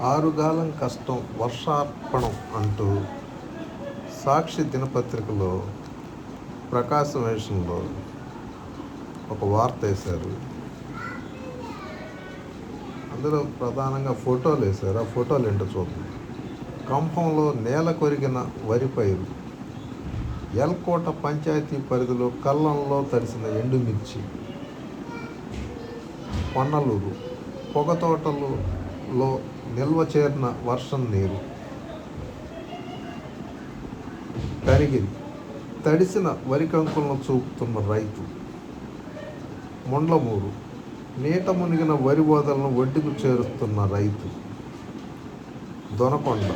ఆరుగాలం కష్టం వర్షార్పణం అంటూ సాక్షి దినపత్రికలో ప్రకాశం వేషంలో ఒక వార్త వేశారు. అందులో ప్రధానంగా ఫోటోలు వేశారు. ఆ ఫోటోలు ఏంటో చూద్దాం. కంపంలో నేల కొరిగిన వరి పైరు ఎల్కోట పంచాయతీ పరిధిలో కళ్ళంలో తడిసిన ఎండుమిర్చి పొన్నలూరు పొగ తోటలలో నిల్వ చేరిన వర్షం నీరు కరిగిరి తడిసిన వరి కంకులను చూపుతున్న రైతు. మొండ్లమూరు నీట మునిగిన వరి బోదలను ఒడ్డుకు చేరుస్తున్న రైతు. దొనకొండ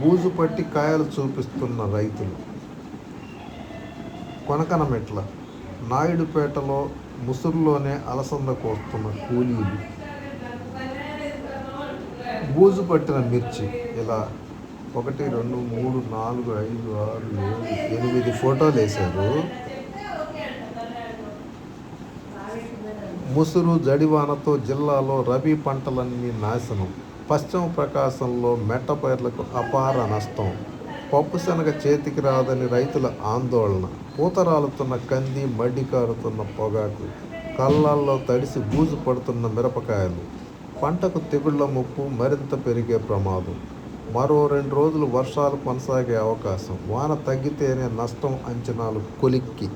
బూజు పట్టి కాయలు చూపిస్తున్న రైతులు. కొనకనమెట్ల నాయుడుపేటలో ముసురులోనే అలసంద కోస్తున్న కూలీలు. బూజు పట్టిన మిర్చి ఇలా ఒకటి రెండు మూడు నాలుగు ఐదు ఆరు ఏడు ఎనిమిది ఫోటోలు వేశారు. ముసురు జడివానతో జిల్లాలో రబీ పంటలన్నీ నాశనం. పశ్చిమ ప్రకాశంలో మెట్ట పైర్లకు అపార నష్టం. పప్పు శనగ చేతికి రాదని రైతుల ఆందోళన. పూతరాలుతున్న కంది మడ్డి కారుతున్న పొగాకు. కళ్ళాల్లో తడిసి బూజు పడుతున్న మిరపకాయలు. పంటకు తెగుళ్ళ ముప్పు మరింత పెరిగే ప్రమాదం. మరో రెండు రోజులు వర్షాలు కొనసాగే అవకాశం. వాన తగ్గితేనే నష్టం అంచనాలు కొలిక్కి.